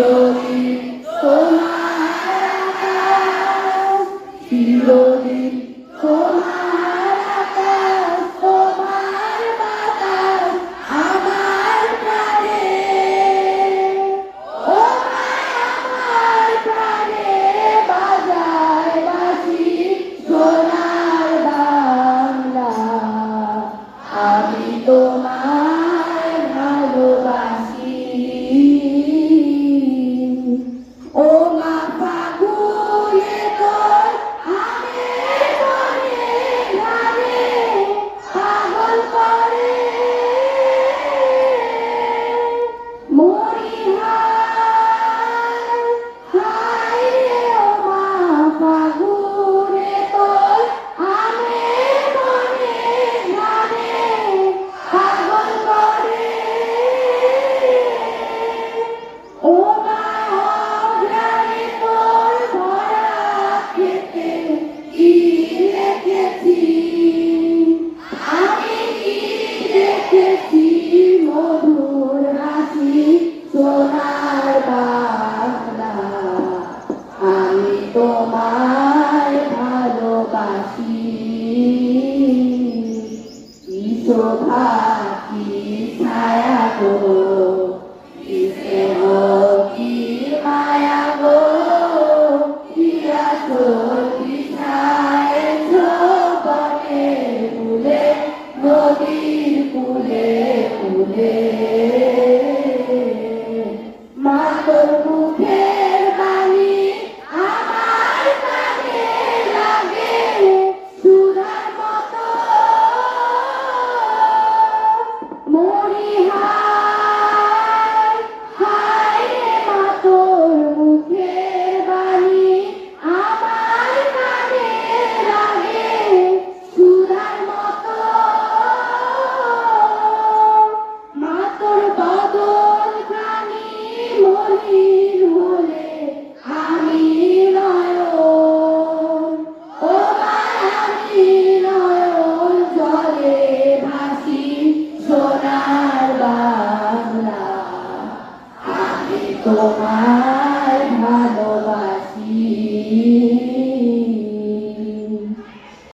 চিরদিন তোমার চিরদিন তোমার শোভা কি ছায়া গো? কি স্নেহ কি মায়া গো পিয়াস পিছায়েছ বনে ফুলে, নদীর ফুলে ফুলে।